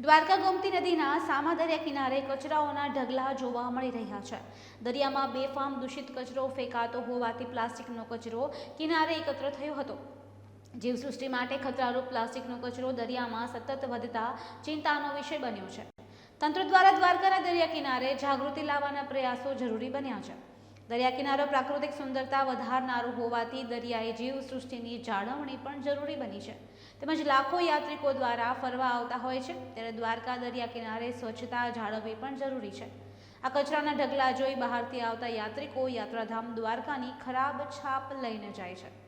દ્વારકા ગોમતી નદીના સામા દરિયા કિનારે કચરાઓના ઢગલા જોવા મળી રહ્યા છે. દરિયામાં બેફામ દૂષિત કચરો ફેંકાતો હોવાથી પ્લાસ્ટિકનો કચરો કિનારે એકત્ર થયો હતો. જીવસૃષ્ટિ માટે ખતરારૂપ પ્લાસ્ટિકનો કચરો દરિયામાં સતત વધતા ચિંતાનો વિષય બન્યો છે. તંત્ર દ્વારા દ્વારકાના દરિયા કિનારે જાગૃતિ લાવવાના પ્રયાસો જરૂરી બન્યા છે. દરિયા કિનારો પ્રાકૃતિક સુંદરતા વધારનારું હોવાથી દરિયાઈ જીવસૃષ્ટિની જાળવણી પણ જરૂરી બની છે. તેમજ લાખો યાત્રિકો દ્વારા ફરવા આવતા હોય છે, ત્યારે દ્વારકા દરિયા કિનારે સ્વચ્છતા જાળવવી પણ જરૂરી છે. આ કચરાના ઢગલા જોઈ બહારથી આવતા યાત્રિકો યાત્રાધામ દ્વારકાની ખરાબ છાપ લઈને જાય છે.